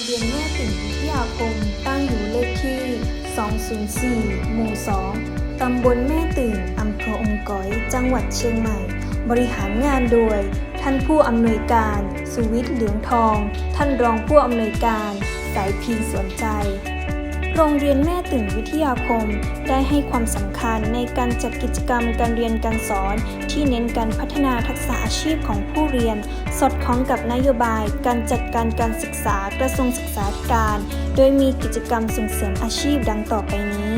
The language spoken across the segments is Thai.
งวิทยาคมตั้งอยู่เลขที่ 204 หมู่ 2 ตำบลแม่ตื่น อำเภอองก๋อย จังหวัดเชียงใหม่ บริหารงานโดย ท่านผู้อำนวยการ สุวิทย์เหลืองทอง ท่านรองผู้อำนวยการ สายพีสวนใจ โรงเรียนแม่ตื่นวิทยาคม ได้ให้ความสำคัญในการจัดกิจกรรมการเรียนการสอน ที่เน้นการพัฒนาทักษะอาชีพของผู้เรียน สอดคล้องกับนโยบาย การจัดการการศึกษากระทรวงศึกษาธิการ โดยมีกิจกรรมส่งเสริมอาชีพดังต่อไปนี้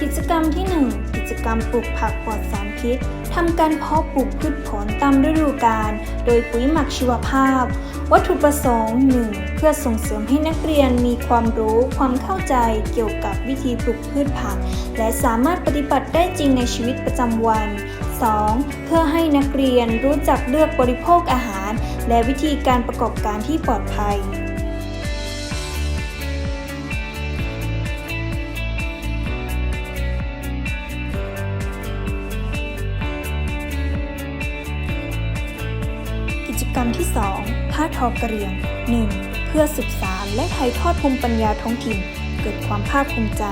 กิจกรรมที่ 1 กิจกรรมปลูกผักปลอดสารพิษทำการเพาะปลูกพืชผลตามฤดูกาลโดยปุ๋ยหมักชีวภาพ วัตถุประสงค์ 1. เพื่อส่งเสริมให้นักเรียนมีความรู้ความเข้าใจเกี่ยวกับวิธีปลูกพืชผัก และสามารถปฏิบัติได้จริงในชีวิตประจำวัน 2. เพื่อให้นักเรียนรู้จักเลือกบริโภคอาหาร และวิธีการประกอบการที่ปลอดภัย จกรรมที่ 2 ผ้าทอกระเหรี่ยง 1. เพื่อสืบสารและถ่ายทอดภูมิปัญญาท้องถิ่น เกิดความภาคภูมิใจ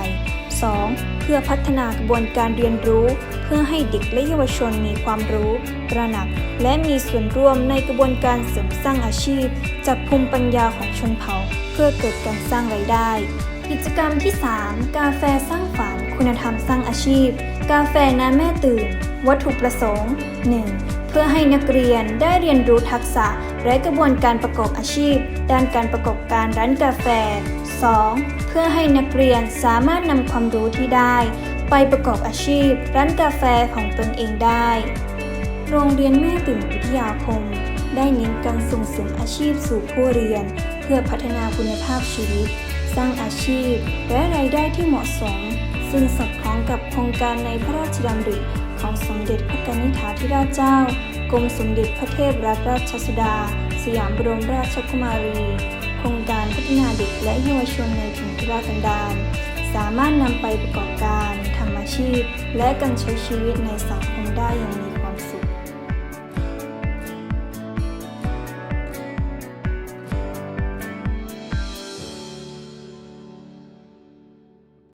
2. เพื่อพัฒนากระบวนการเรียนรู้ เพื่อให้เด็กและเยาวชนมีความรู้ ตระหนัก และมีส่วนร่วมในกระบวนการเสริมสร้างอาชีพ จากภูมิปัญญาของชนเผ่า เพื่อเกิดการสร้างรายได้ กิจกรรมที่ 3 กาแฟสร้างฝันคุณธรรมสร้างอาชีพ กาแฟน้ำแม่ตื่น วัตถุประสงค์ 1. เพื่อให้นักเรียนได้เรียนรู้ทักษะ และกระบวนการประกอบอาชีพ ด้านการประกอบการร้านกาแฟ 2. เพื่อให้นักเรียนสามารถนำความรู้ที่ได้ ไปประกอบอาชีพ ร้านกาแฟของตนเองได้ โรงเรียนแม่ตื่นวิทยาคม ได้เน้นการส่งเสริมอาชีพสู่ผู้เรียน เพื่อพัฒนาคุณภาพชีวิต สร้างอาชีพ และรายได้ที่เหมาะสม ซึ่งสอดคล้องกับโครงการในพระราชดำริ ของสมเด็จพระกนิษฐาธิราชเจ้า กรมสมเด็จพระเทพรัตนราชสุดา สยามบรมราชกุมารี โครงการพัฒนาเด็กและเยาวชนในถิ่นทุรกันดารสามารถนำไปประกอบการทำอาชีพ และการใช้ชีวิตในสังคมได้อย่างมี